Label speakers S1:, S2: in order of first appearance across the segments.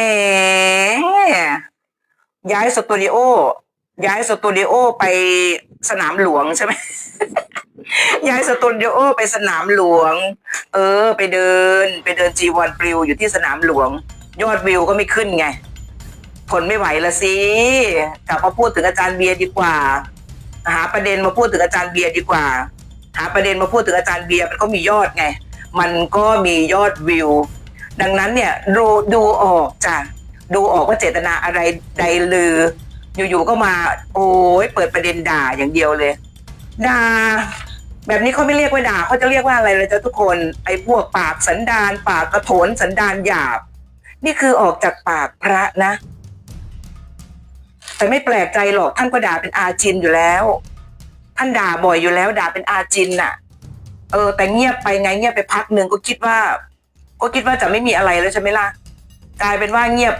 S1: หมย้ายสตูดิโอ ย้ายสตูดิโอไปสนามหลวงใช่ไหม ย้ายสตูดิโอไปสนามหลวง เออ ไปเดิน ไปเดินจีวรปลิวอยู่ที่สนามหลวง ยอดวิวก็ไม่ขึ้นไงทนไม่ไหวละสิกลับมาพูดถึงอาจารย์เบียร์ดีกว่า หาประเด็นมาพูดถึงอาจารย์เบียร์ดีกว่า หาประเด็นมาพูดถึงอาจารย์เบียร์มันก็มียอดไง มันก็มียอดวิว ดังนั้นเนี่ยดูดูออกจ้ะดูออกว่าเจตนาอะไรใดลือ อยู่ๆก็มา โอ้ยเปิดประเด็นด่าอย่างเดียวเลย ด่า แบบนี้เขาไม่เรียกว่าด่าเขาจะเรียกว่าอะไรเลยจ้ะทุกคนไอ้พวกปากสันดานปากกระโถนสันดานหยาบ นี่คือออกจากปากพระนะ แต่ไม่แปลกใจหรอกท่านก็ด่าเป็นอาจินอยู่แล้ว ท่านด่าบ่อยอยู่แล้ว ด่าเป็นอาจินน่ะ เออ แต่เงียบไปไงเงียบไปพักหนึ่งก็คิดว่า ก็คิดว่าจะไม่มีอะไรแล้วใช่ไหมล่ะกลายเป็นว่าเงียบ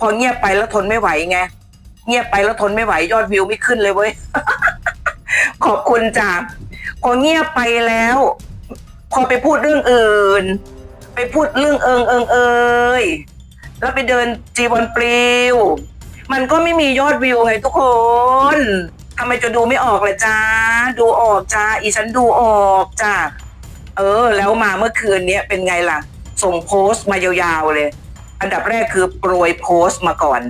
S1: พอเงียบไปแล้วทนไม่ไหวไงเงียบไปแล้วทนไม่ไหวยอดวิวไม่ขึ้นเลยเว้ยขอบคุณจ้าพอเงียบไปแล้ว พอไปพูดเรื่องอื่น ไปพูดเรื่องเอิงเอิงเอยแล้วไปเดินจีวรปลิวมันก็ไม่มียอดวิวไงทุกคนทำไมจะดูไม่ออกเลยจ้าดูออกจ้าอีฉันดูออกจ้าเออ แล้วมาเมื่อคืนเนี้ยเป็นไงล่ะ ส่งโพสต์มายาวๆเลย อันดับแรกคือโปรยโพสต์มาก่อน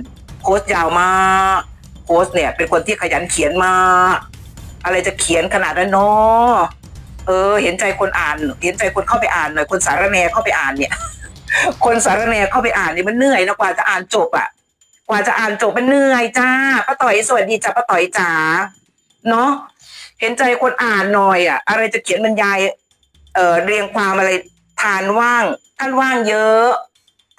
S1: โพสต์ยาวมากโพสต์เนี่ย เป็นคนที่ขยันเขียนมากอะไรจะเขียนขนาดนั้นเนาะเออ เห็นใจคนอ่าน เห็นใจคนเข้าไปอ่านหน่อยคนสารแนเข้าไปอ่านเนี่ย คนสารแนเข้าไปอ่านนี่มันเหนื่อยนะกว่าจะอ่านจบอะกว่าจะอ่านจบมันเหนื่อยจ้าป้าต่อยสวัสดีจ้าป้าต่อยจ๋าเนาะเห็นใจคนอ่านหน่อยอะอะไรจะเขียนบรรยาย เอ่อเรียงความอะไรทานว่าง ท่านว่างเยอะ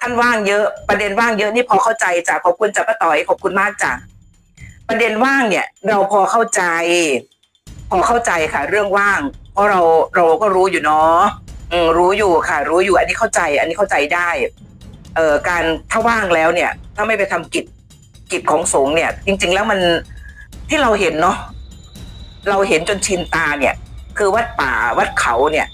S1: ท่านว่างเยอะ ประเด็นว่างเยอะนี่พอเข้าใจจ้ะขอบคุณจ้ะป้าต่อยขอบคุณมากจ้ะประเด็นว่างเนี่ย เราพอเข้าใจ พอเข้าใจค่ะ เรื่องว่าง เพราะเราเราก็รู้อยู่เนาะรู้อยู่ค่ะ รู้อยู่อันนี้เข้าใจ อันนี้เข้าใจได้ เอ่อการถ้าว่างแล้วเนี่ย ถ้าไม่ไปทำกิจกิจของสงฆ์เนี่ย จริง ๆ แล้วมันที่เราเห็นเนาะเราเห็นจนชินตาเนี่ย คือวัดป่าวัดเขาเนี่ย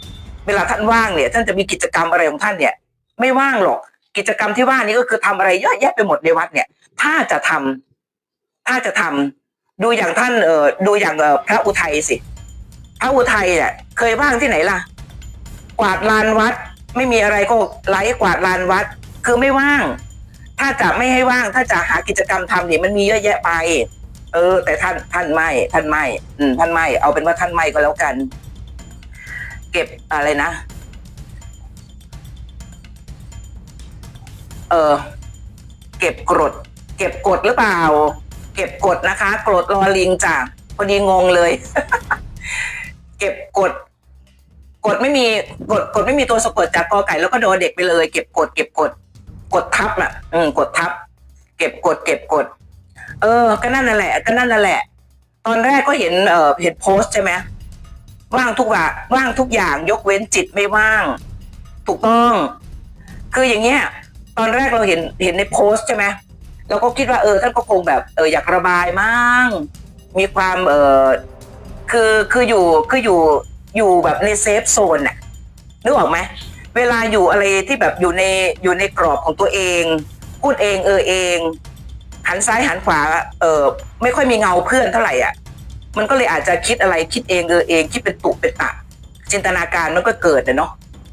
S1: เวลาท่านว่างเนี่ย ท่านจะมีกิจกรรมอะไรของท่านเนี่ย ไม่ว่างหรอก กิจกรรมที่ว่านี้ก็คือทำอะไรเยอะแยะไปหมดในวัดเนี่ย ถ้าจะทำถ้าจะทำดูอย่างท่านเออดูอย่างเออพระอุทัยสิ พระอุทัยเนี่ยเคยว่างที่ไหนล่ะ กวาดลานวัด ไม่มีอะไรก็ไล่กวาดลานวัด คือไม่ว่าง ถ้าจะไม่ให้ว่าง ถ้าจะหากิจกรรมทำเนี่ยมันมีเยอะแยะไป เออ แต่ท่านท่านไม่ท่านไม่อืมท่านไม่เอาเป็นว่าท่านไม่ก็แล้วกัน เก็บอะไรนะ เออเก็บกรด เก็บกดหรือเปล่า เก็บกดนะคะกรดรอลิงจ้ะพอดีงงเลย เก็บกดกดไม่มีกดกดไม่มีตัวสะกดจากกอไก่แล้วก็โดนเด็กไปเลย เก็บกดเก็บกดกดทับอะ อืมกดทับ เก็บกดเก็บกด เออ ก็นั่นนั่นแหละ ก็นั่นนั่นแหละ ตอนแรกก็เห็นเออเห็นโพสใช่ไหม ว่างทุกว่าว่างทุกอย่างยกเว้นจิตไม่ว่าง ถูกต้อง คืออย่างเงี้ย ตอนแรกเราเห็นเห็นในโพสต์ใช่ไหมเราก็คิดว่าเออท่านก็คงแบบเอออยากระบายมั่งมีความเออคือคืออยู่คืออยู่อยู่แบบในเซฟโซนน่ะนึกออกไหมเวลาอยู่อะไรที่แบบอยู่ในอยู่ในกรอบของตัวเอง พูดเองเออเอง หันซ้ายหันขวาเออไม่ค่อยมีเงาเพื่อนเท่าไหร่อะ มันก็เลยอาจจะคิดอะไรคิดเองเออเองคิดเป็นตุเป็นตะ จินตนาการมันก็เกิดนะเนาะ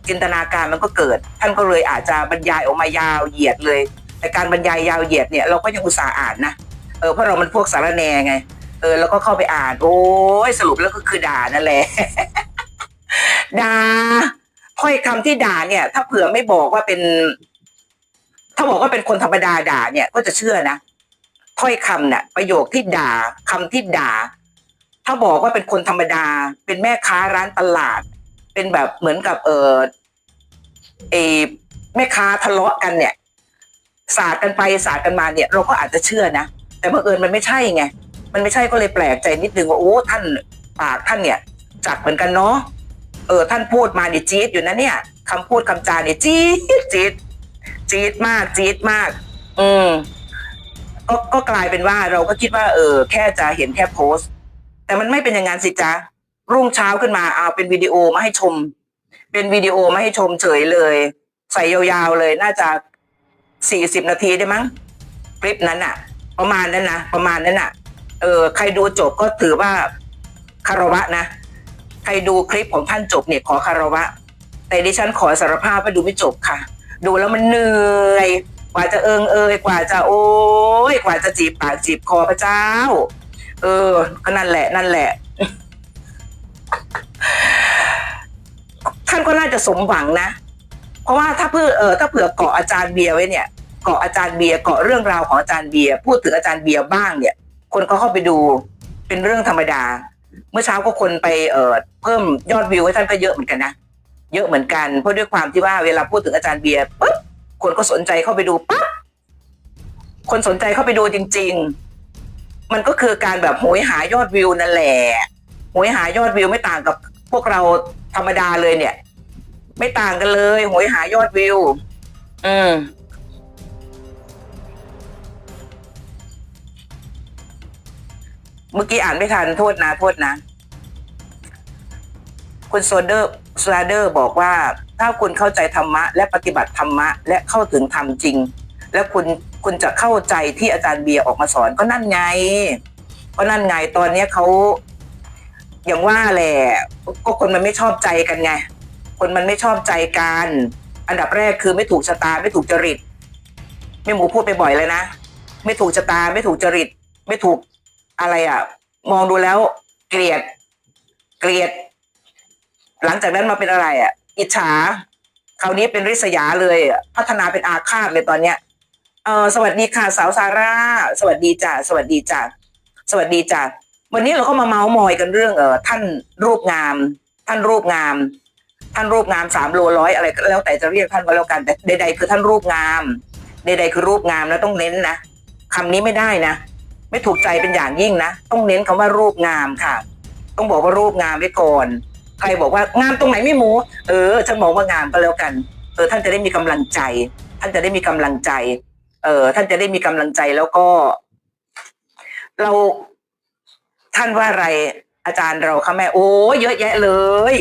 S1: จินตนาการมันก็เกิด ท่านก็เลยอาจจะบรรยายออกมายาวเหยียดเลย แต่การบรรยายยาวเหยียดเนี่ยเราก็ยังอุตส่าห์อ่านนะเออเพราะเรามันพวกสารแนไงเออแล้วก็เข้าไปอ่าน โอ้ยสรุปแล้วก็คือด่านั่นแหละด่าถ้อยคำที่ด่าเนี่ย ถ้าเผื่อไม่บอกว่าเป็น ถ้าบอกว่าเป็นคนธรรมดาด่าเนี่ยก็จะเชื่อนะถ้อยคำเนี่ยประโยคที่ด่าคำที่ด่า ถ้าบอกว่าเป็นคนธรรมดา เป็นแม่ค้าร้านตลาด เป็นแบบเหมือนกับเออเอแม่ค้าทะเลาะกันเนี่ย สาดกันไปสาดกันมาเนี่ย เราก็อาจจะเชื่อนะแต่บังเอิญมันไม่ใช่ไงมันไม่ใช่ก็เลยแปลกใจนิดนึงว่าโอ้ท่านปากท่านเนี่ยจัดเหมือนกันเนาะเออท่านพูดมาเนี่ยจี๊ดอยู่นะเนี่ยคำพูดคำจาเนี่ยจี๊ดจี๊ดจี๊ดมากจี๊ดมาก อืมก็ก็กลายเป็นว่าเราก็คิดว่า เออ แค่จะเห็นแค่โพสต์ แต่มันไม่เป็นอย่างนั้นสิจ๊ะรุ่งเช้าขึ้นมาเอาเป็นวิดีโอมาให้ชม เป็นวิดีโอมาให้ชมเฉยเลย ใส่ยาวๆเลยน่าจะสี่สิบนาทีได้มั้งคลิปนั้นอะประมาณนั้นนะประมาณนั้นอะเออใครดูจบก็ถือว่าคารวะนะ ใครดูคลิปของท่านจบเนี่ยขอคารวะ แต่ดิฉันขอสารภาพว่าดูไม่จบค่ะ ดูแล้วมันเหนื่อย กว่าจะเอิงเอยกว่าจะโอ้ยกว่าจะจีบปากจีบคอพระเจ้า เออ ก็นั่นแหละ นั่นแหละ ท่านก็น่าจะสมหวังนะ เพราะว่าถ้าเพื่อเออถ้าเผื่อเกาะอาจารย์เบียร์ไว้เนี่ย เกาะอาจารย์เบียร์เกาะเรื่องราวของอาจารย์เบียร์พูดถึงอาจารย์เบียร์บ้างเนี่ย คนก็เข้าไปดูเป็นเรื่องธรรมดา เมื่อเช้าก็คนไปเออเพิ่มยอดวิวให้ท่านก็เยอะเหมือนกันนะเยอะเหมือนกันเพราะด้วยความที่ว่าเวลาพูดถึงอาจารย์เบียร์ปุ๊บคนก็สนใจเข้าไปดูปั๊บคนสนใจเข้าไปดูจริง ๆ มันก็คือการแบบโหยหายอดวิวนั่นแหละโหยหายอดวิวไม่ต่างกับพวกเราธรรมดาเลยเนี่ย ไม่ต่างกันเลยโหยหายอดวิว อืมเมื่อกี้อ่านไม่ทันโทษนะโทษนะ คุณโซเดอร์สลาเดอร์บอกว่า ถ้าคุณเข้าใจธรรมะ และปฏิบัติธรรมะ และเข้าถึงธรรมจริง แล้วคุณ คุณจะเข้าใจที่อาจารย์เบียร์ออกมาสอนก็นั่นไง ก็นั่นไงตอนเนี้ยเขาอย่างว่าแหละก็คนมันไม่ชอบใจกันไง คนมันไม่ชอบใจกัน อันดับแรกคือไม่ถูกชะตาไม่ถูกจริตแม่หมูพูดไปบ่อยเลยนะไม่ถูกชะตาไม่ถูกจริต ไม่ถูกอะไรอะ มองดูแล้ว เกลียด เกลียด หลังจากนั้นมาเป็นอะไรอะ อิจฉาคราวนี้เป็นริษยาเลย พัฒนาเป็นอาฆาตเลยตอนเนี้ย เออสวัสดีค่ะสาวซาร่า สวัสดีจ้ะสวัสดีจ้ะสวัสดีจ้ะวันนี้เราก็มาเมาส์มอยกันเรื่องเออท่านรูปงาม ท่านรูปงาม ท่านรูปงามสามโลร้อยอะไรก็แล้วแต่จะเรียกท่านก็แล้วกันแต่ใดๆคือท่านรูปงาม ใดๆคือรูปงามแล้วต้องเน้นนะคำนี้ไม่ได้นะ ไม่ถูกใจเป็นอย่างยิ่งนะ ต้องเน้นคำว่ารูปงามค่ะ ต้องบอกว่ารูปงามไว้ก่อน ใครบอกว่างามตรงไหนไม่หมู เออฉันมองว่างามก็แล้วกัน เออท่านจะได้มีกำลังใจ ท่านจะได้มีกำลังใจ เออท่านจะได้มีกำลังใจแล้วก็ เราท่านว่าอะไรอาจารย์เราค่ะแม่โอ้เยอะแยะเลย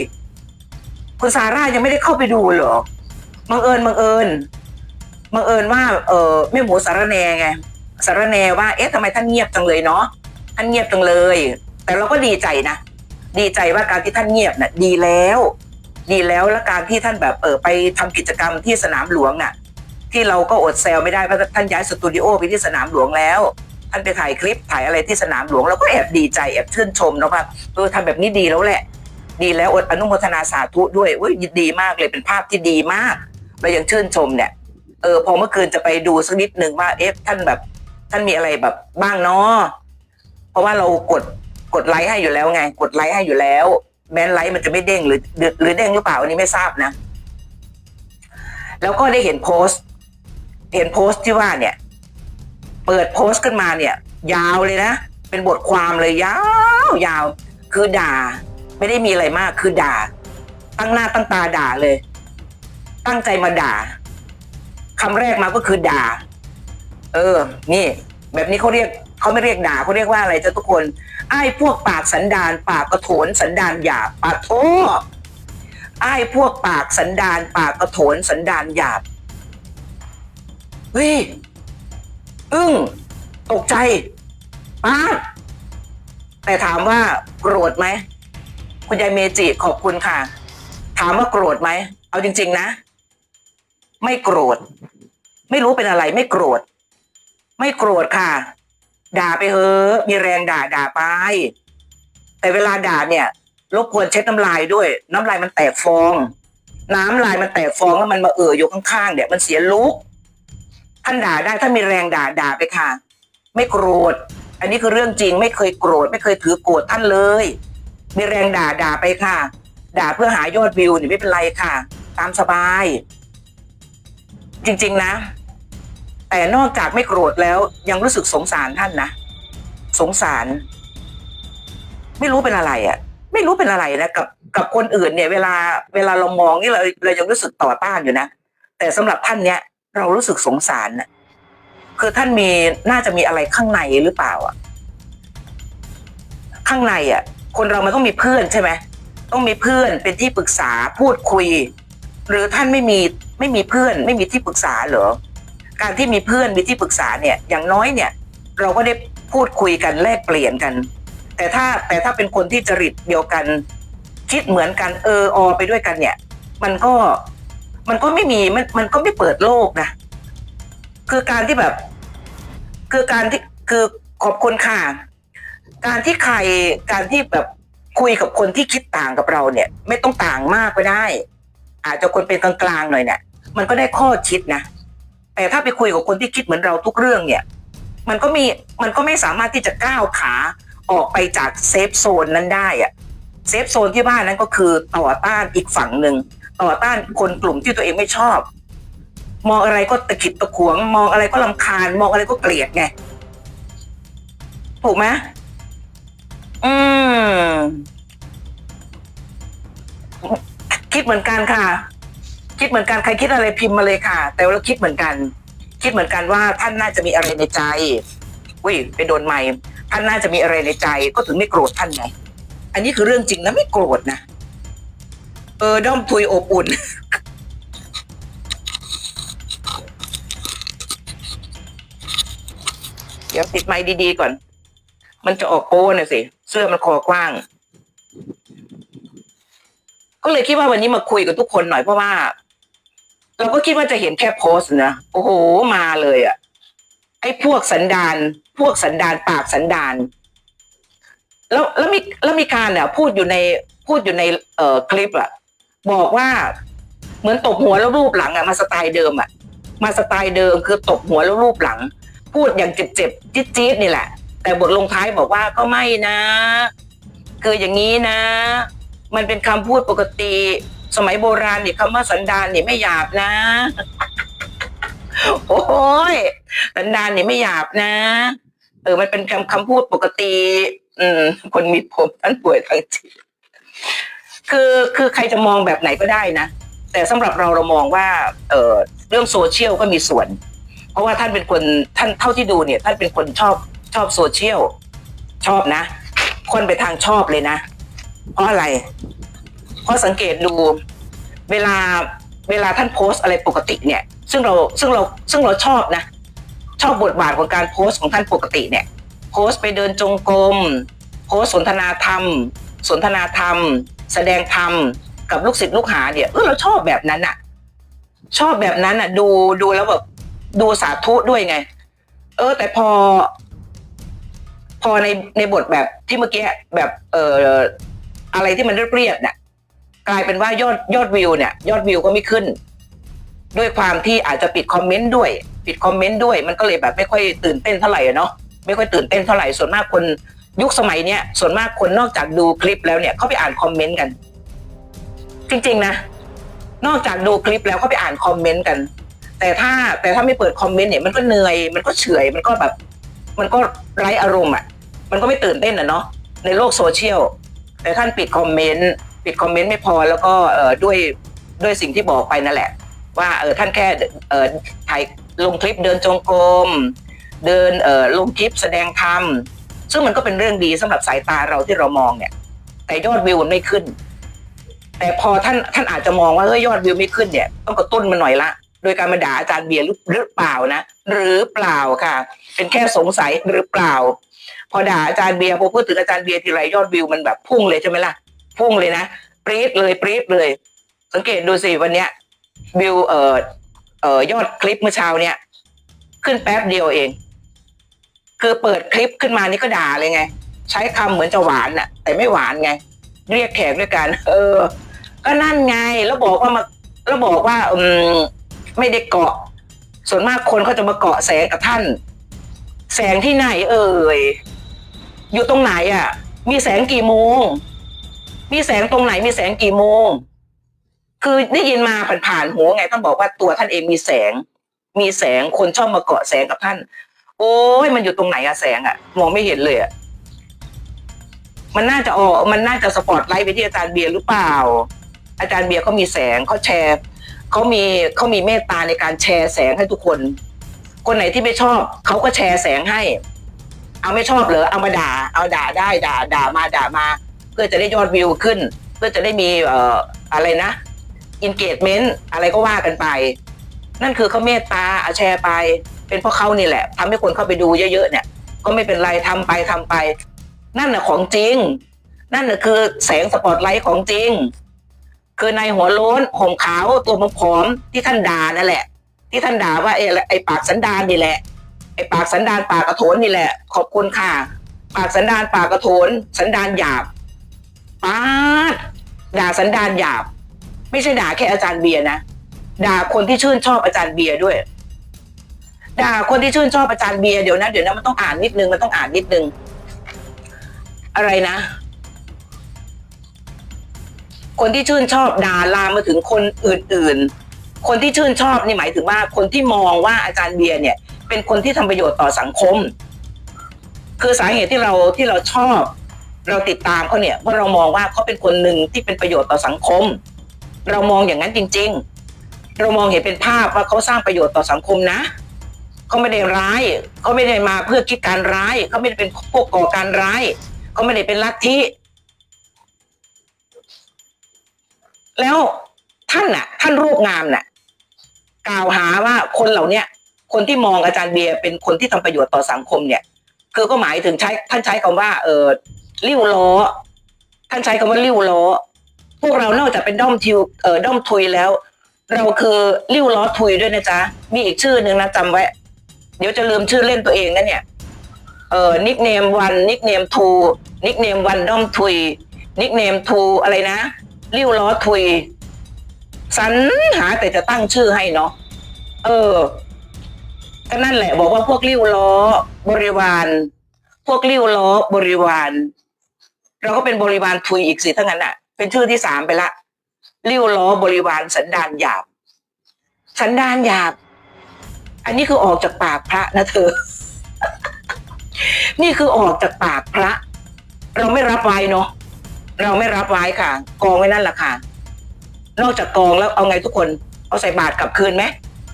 S1: คุณซาร่ายังไม่ได้เข้าไปดูเหรอบังเอิญบังเอิญบังเอิญว่า เออแม่หมูสารแนไงสารแนว่า เอ๊ะทำไมท่านเงียบจังเลยเนาะท่านเงียบจังเลย แต่เราก็ดีใจนะดีใจว่าการที่ท่านเงียบน่ะ ดีแล้ว ดีแล้วและการที่ท่านแบบเออไปทำกิจกรรมที่สนามหลวงน่ะ ที่เราก็อดแซวไม่ได้เพราะท่านย้ายสตูดิโอไปที่สนามหลวงแล้วท่านไปถ่ายคลิปถ่ายอะไรที่สนามหลวงเราก็แอบดีใจแอบชื่นชมเนาะว่าเออทำแบบนี้ดีแล้วแหละ ดีแล้วอดอนุโมทนาสาธุด้วยเว้ยดีมากเลยเป็นภาพที่ดีมากเรายังชื่นชมเนี่ยเออพอเมื่อคืนจะไปดูสักนิดหนึ่งว่าเอ๊ะท่านแบบ ท่านมีอะไรแบบบ้างเนาะเพราะว่าเรากดกดไลค์ให้อยู่แล้วไง กดไลค์ให้อยู่แล้ว แม้นไลค์มันจะไม่เด้งหรือหรือหรือเด้งหรือเปล่าอันนี้ไม่ทราบนะ แล้วก็ได้เห็นโพสต์ เห็นโพสต์ที่ว่าเนี่ย เปิดโพสต์ขึ้นมาเนี่ย ยาวเลยนะ เป็นบทความเลยยาวยาว คือด่า ไม่ได้มีอะไรมากคือด่า ตั้งหน้าตั้งตาด่าเลย ตั้งใจมาด่าคำแรกมาก็คือด่า เออ นี่ แบบนี้เขาเรียกเขาไม่เรียกด่าเขาเรียกว่าอะไรจ้ะทุกคน ไอ้พวกปากสันดาน ปากกระโถนสันดานหยาบปากโทไอ้พวกปากสันดาน ปากกระโถนสันดานหยาบ เฮ้ยอึ้งตกใจป้าแต่ถามว่าโกรธไหมคุณยายเมจิขอบคุณค่ะ ถามว่าโกรธไหมเอาจริง ๆ นะ ไม่โกรธ ไม่รู้เป็นอะไร ไม่โกรธ ไม่โกรธค่ะ ด่าไปเถอะมีแรงด่าด่าไป แต่เวลาด่าเนี่ยรบกวนเช็ดน้ำลายด้วย น้ำลายมันแตกฟอง น้ำลายมันแตกฟองแล้วมันมาเอ่ออยู่ข้างๆเนี่ยมันเสียลุก ท่านด่าได้ถ้ามีแรงด่าด่าไปค่ะ ไม่โกรธ อันนี้คือเรื่องจริง ไม่เคยโกรธ ไม่เคยถือโกรธท่านเลย มีแรงด่าด่าไปค่ะ ด่าเพื่อหายอดวิวนี่ไม่เป็นไรค่ะ ตามสบาย จริง ๆ นะ แต่นอกจากไม่โกรธแล้วยังรู้สึกสงสารท่านนะสงสาร ไม่รู้เป็นอะไรอะ่ะ ไม่รู้เป็นอะไรนะกับกับคนอื่นเนี่ย เวลาเวลาเรามองนี่เราเรายังรู้สึกต่อต้านอยู่นะแต่สำหรับท่านเนี้ย เรารู้สึกสงสารน่ะคือท่านมีน่าจะมีอะไรข้างในหรือเปล่าอะ ข้างในอะ คนเรามันต้องมีเพื่อนใช่ไหมต้องมีเพื่อนเป็นที่ปรึกษาพูดคุย หรือท่านไม่มีไม่มีเพื่อน ไม่มีที่ปรึกษาเหรอการที่มีเพื่อนมีที่ปรึกษาเนี่ย อย่างน้อยเนี่ย เราก็ได้พูดคุยกันแลกเปลี่ยนกัน แต่ถ้าแต่ถ้าเป็นคนที่จริตเดียวกัน คิดเหมือนกันเออออไปด้วยกันเนี่ย มันก็ มันก็ไม่มีมันมันก็ไม่เปิดโลกนะคือการที่แบบ คือการที่คือขอบคุณค่ะการที่ใครการที่แบบคุยกับคนที่คิดต่างกับเราเนี่ย ไม่ต้องต่างมากก็ได้ อาจจะคนเป็นกลางๆหน่อยเนี่ยมันก็ได้ข้อคิดนะแต่ถ้าไปคุยกับคนที่คิดเหมือนเราทุกเรื่องเนี่ย มันก็มีมันก็ไม่สามารถที่จะก้าวขาออกไปจากเซฟโซนนั้นได้อะเซฟโซนที่บ้านนั้นก็คือต่อต้านอีกฝั่งหนึ่ง ต่อต้านคนกลุ่มที่ตัวเองไม่ชอบ มองอะไรก็ตะขิดตะขวง มองอะไรก็ลำคาญ มองอะไรก็เกลียดไงถูกไหมอืมคิดเหมือนกันค่ะ คิดเหมือนกันใครคิดอะไรพิมพ์มาเลยค่ะ แต่เราคิดเหมือนกัน คิดเหมือนกันว่าท่านน่าจะมีอะไรในใจอุ้ยไปโดนไม่ท่านน่าจะมีอะไรในใจ ก็ถึงไม่โกรธท่านไงอันนี้คือเรื่องจริงนะไม่โกรธนะ เออด้อมทุยอบอุ่น เดี๋ยวติดไม้ดีๆก่อน มันจะออกโป้น่ะสิ เสื้อมันคอกว้าง ก็เลยคิดว่าวันนี้มาคุยกับทุกคนหน่อยเพราะว่า เราก็คิดว่าจะเห็นแค่โพสต์นะ โอ้โห มาเลยอะไอ้พวกสันดาน พวกสันดานปากสันดานแล้วแล้วมีแล้วมีการเนี่ยพูดอยู่ในพูดอยู่ในเอ่อคลิปอะ บอกว่าเหมือนตบหัวแล้วรูปหลังอะมาสไตล์เดิมอะมาสไตล์เดิมคือตบหัวแล้วรูปหลัง พูดอย่างเจ็บๆจี๊ดๆนี่แหละ แต่บทลงท้ายบอกว่าก็ไม่นะ คืออย่างนี้นะ มันเป็นคำพูดปกติ สมัยโบราณเนี่ยคำว่าสันดานเนี่ยไม่หยาบนะ โอ้ยสันดานเนี่ยไม่หยาบนะเออมันเป็นคำคำพูดปกติ อืม คนมีผมท่านป่วยทางจิต คือคือใครจะมองแบบไหนก็ได้นะ แต่สำหรับเราเรามองว่าเออเรื่องโซเชียลก็มีส่วน เพราะว่าท่านเป็นคนท่านเท่าที่ดูเนี่ย ท่านเป็นคนชอบชอบโซเชียลชอบนะ คนไปทางชอบเลยนะ เพราะอะไร เพราะสังเกตดูเวลาเวลาท่านโพสต์อะไรปกติเนี่ย ซึ่งเราซึ่งเราซึ่งเราชอบนะ ชอบบทบาทของการโพสต์ของท่านปกติเนี่ย โพสต์ไปเดินจงกรมโพสสนทนาธรรม สนทนาธรรม แสดงธรรมกับลูกศิษย์ลูกหาเนี่ยเออเราชอบแบบนั้นอะชอบแบบนั้นอะดูดูแล้วแบบดูสาธุด้วยไง เออ แต่พอ พอในในบทแบบที่เมื่อกี้แบบ เอ่ออะไรที่มันเรียบๆเนี่ยกลายเป็นว่ายอดยอดวิวเนี่ย ยอดวิวก็ไม่ขึ้น ด้วยความที่อาจจะปิดคอมเมนต์ด้วย ปิดคอมเมนต์ด้วย มันก็เลยแบบไม่ค่อยตื่นเต้นเท่าไหร่เนาะไม่ค่อยตื่นเต้นเท่าไหร่ส่วนมากคน ยุคสมัยเนี้ยส่วนมากคนนอกจากดูคลิปแล้วเนี่ยเขาไปอ่านคอมเมนต์กัน จริงๆนะ นอกจากดูคลิปแล้วเขาไปอ่านคอมเมนต์กัน แต่ถ้าแต่ถ้าไม่เปิดคอมเมนต์เนี่ยมันก็เหนื่อย มันก็เฉอยมันก็แบบ มันก็ไร้อารมณ์อะ มันก็ไม่ตื่นเต้นอะเนาะในโลกโซเชียลแต่ท่านปิดคอมเมนต์ปิดคอมเมนต์ไม่พอแล้วก็เออด้วยด้วยสิ่งที่บอกไปนั่นแหละ ว่าเออท่านแค่เออถ่ายลงคลิปเดินจงกรมเดินเออลงคลิปแสดงธรรม ซึ่งมันก็เป็นเรื่องดีสำหรับสายตาเราที่เรามองเนี่ย แต่ยอดวิวมันไม่ขึ้น แต่พอท่านท่านอาจจะมองว่าเฮ้ยยอดวิวไม่ขึ้นเนี่ยต้องกระตุ้นมันหน่อยละ โดยการมาด่าอาจารย์เบียร์หรือหรือเปล่านะหรือเปล่าค่ะ เป็นแค่สงสัยหรือเปล่า พอด่าอาจารย์เบียร์พอพูดถึงอาจารย์เบียร์ทีไรยอดวิวมันแบบพุ่งเลยใช่ไหมล่ะพุ่งเลยนะปรี๊ดเลยปรี๊ดเลย สังเกตดูสิวันเนี้ยวิวเอ่อเอ่อยอดคลิปเมื่อเช้าเนี่ยขึ้นแป๊บเดียวเอง คือเปิดคลิปขึ้นมานี่ก็ด่าเลยไง ใช้คำเหมือนจะหวานน่ะ แต่ไม่หวานไง เรียกแขกด้วยกัน เออ ก็นั่นไงแล้วบอกว่ามาแล้วบอกว่าอืมไม่ได้เกาะ ส่วนมากคนเขาจะมาเกาะแสงกับท่าน แสงที่ไหน เอ่ยอยู่ตรงไหนอะ มีแสงกี่โมง มีแสงตรงไหนมีแสงกี่โมง คือได้ยินมาผ่านๆหูไงท่านบอกว่าตัวท่านเองมีแสง มีแสงคนชอบมาเกาะแสงกับท่าน โอ้ยมันอยู่ตรงไหนอะแสงอะมองไม่เห็นเลยอะมันน่าจะออกมันน่าจะสปอตไลท์ไปที่อาจารย์เบียร์หรือเปล่า อาจารย์เบียร์เขามีแสงเขาแชร์เขามีเขามีเมตตาในการแชร์แสงให้ทุกคน คนไหนที่ไม่ชอบเขาก็แชร์แสงให้ เอาไม่ชอบเหรอเอามาด่า เอาด่าได้ด่า ด่ามาด่ามา เพื่อจะได้ยอดวิวขึ้น เพื่อจะได้มีเอ่ออะไรนะ engagement อะไรก็ว่ากันไป นั่นคือเขาเมตตาเอาแชร์ไป เป็นเพราะเขานี่แหละทำให้คนเข้าไปดูเยอะๆเนี่ย ก็ไม่เป็นไรทำไปทำไป นั่นน่ะของจริง นั่นน่ะคือแสงสปอตไลท์ของจริง คือในหัวโล้นห่มขาวตัวผอมที่ท่านด่านั่นแหละ ที่ท่านด่าว่าไอ้ไอ้ปากสันดานนี่แหละไอ้ปากสันดานปากกระโถนนี่แหละ ขอบคุณค่ะ ปากสันดานปากกระโถน สันดานหยาบปาดด่าสันดานหยาบ ไม่ใช่ด่าแค่อาจารย์เบียร์นะด่าคนที่ชื่นชอบอาจารย์เบียร์ด้วย ด่าคนที่ชื่นชอบอาจารย์เบียร์เดี๋ยวนะเดี๋ยวนะมันต้องอ่านนิดนึงมันต้องอ่านนิดนึง อะไรนะ คนที่ชื่นชอบด่าลามมาถึงคนอื่น ๆ คนที่ชื่นชอบนี่หมายถึงว่า คนที่มองว่าอาจารย์เบียร์เนี่ย เป็นคนที่ทำประโยชน์ต่อสังคม คือสาเหตุที่เราที่เราชอบ เราติดตามเขาเนี่ยเพราะเรามองว่าเขาเป็นคนหนึ่งที่เป็นประโยชน์ต่อสังคม เรามองอย่างนั้นจริง ๆ เรามองเห็นเป็นภาพว่าเขาสร้างประโยชน์ต่อสังคมนะ เขาไม่ได้ร้ายเขาไม่ได้มาเพื่อคิดการร้ายเขาไม่ได้เป็นพวกก่อการร้ายเขาไม่ได้เป็นลัทธิแล้วท่านน่ะ ท่านรูปงามน่ะ กล่าวหาว่าคนเหล่าเนี้ยคนที่มองอาจารย์เบียร์เป็นคนที่ทำประโยชน์ต่อสังคมเนี่ย คือก็หมายถึงใช้ท่านใช้คำว่า เออริ้วล้อ ท่านใช้คำว่าริ้วล้อ พวกเรานอกจากเป็นด้อมทิวเออด้อมทุยแล้ว เราคือริ้วล้อทุยด้วยนะจ๊ะ มีอีกชื่อหนึ่งนะจำไว้ เดี๋ยวจะลืมชื่อเล่นตัวเองนะเนี่ย เออนิกเนมวันนิกเนมทูนิกเนมวันด้อมทุยนิกเนมทูอะไรนะริ้วล้อทุยสรรหาแต่จะตั้งชื่อให้เนาะเออก็นั่นแหละ บอกว่าพวกริ้วล้อบริวารพวกริ้วล้อบริวาร เราก็เป็นบริวารทุยอีกสิทั้งนั้นอะเป็นชื่อที่สามไปละริ้วล้อบริวารสันดานหยาบ สันดานหยาบ อันนี้คือออกจากปากพระนะเธอ นี่คือออกจากปากพระ เราไม่รับไว้เนาะเราไม่รับไว้ค่ะ กองไว้นั่นแหละค่ะ นอกจากกองแล้วเอาไงทุกคน เอาใส่บาตรกลับคืนไหม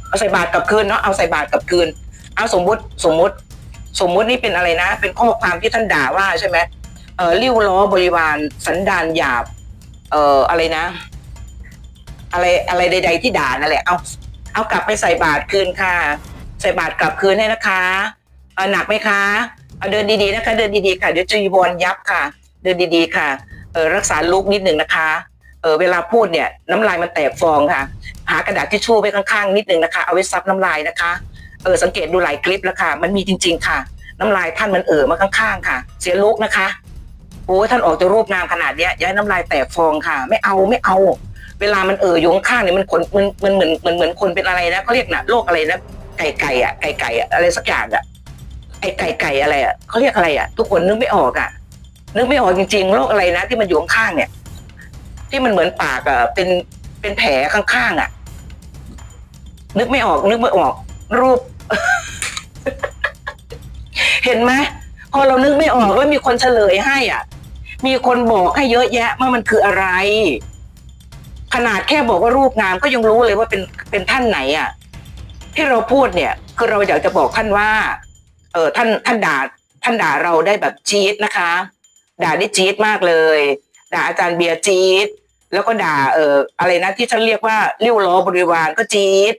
S1: เอาใส่บาตรกลับคืนเนาะเอาใส่บาตรกลับคืน เอาสมมุติสมมุติ สมมุตินี่เป็นอะไรนะ เป็นข้อความที่ท่านด่าว่าใช่ไหมเออริ้วล้อบริวารสันดานหยาบ เอ่ออะไรนะ อะไรอะไรใด ๆ ที่ด่านั่นแหละเอา เอากลับไปใส่บาตรคืนค่ะ ใส่บาตรกลับคืนให้นะคะเอาหนักไหมคะเอาเดินดีๆนะคะ เดินดีๆค่ะเดี๋ยวจีวรยับค่ะ เดินดีๆค่ะเออรักษาลุกนิดหนึ่งนะคะเออเวลาพูดเนี่ยน้ำลายมันแตกฟองค่ะ หากระดาษทิชชู่ไว้ข้างๆนิดหนึ่งนะคะเอาไว้ซับน้ำลายนะคะเออสังเกตดูหลายคลิปแล้วค่ะ มันมีจริง ๆ ค่ะ น้ำลายท่านมันเอ่อมาข้างๆ ค่ะ เสียลุกนะคะโอ้ยท่านออกจะรูปงามขนาดเนี้ยย้ายน้ำลายแตกฟองค่ะ ไม่เอาไม่เอา เวลามันเอ่ออยู่ข้างๆเนี่ยมันขนมันมันเหมือนเหมือนเหมือนคนเป็นอะไรนะเขาเรียกนะโรคอะไรนะไก่ไก่อะไก่ไก่อะอะไรสักอย่างอะไอไก่ไก่อะไรอะเขาเรียกอะไรอะทุกคนนึกไม่ออกอะนึกไม่ออกจริงๆโรคอะไรนะ ที่มันอยู่ข้างๆเนี่ย ที่มันเหมือนปากอะเป็นเป็นแผลข้างๆอะนึกไม่ออก นึกไม่ออก รูป เห็นไหมพอเรานึกไม่ออกแล้วมีคนเฉลยให้อะ มีคนบอกให้เยอะแยะว่ามันคืออะไร นาดแค่บอกว่ารูปงามก็ยังรู้เลยว่าเป็นเป็นท่านไหนอะที่เราพูดเนี่ย คือเราอยากจะบอกท่านว่า เออท่านท่านด่าท่านด่าเราได้แบบจี๊ดนะคะ ด่าได้จี๊ดมากเลย ด่าอาจารย์เบียร์จี๊ดแล้วก็ด่าเอออะไรนะที่ฉันเรียกว่าเลี้ยวล้อบริวารก็จี๊ด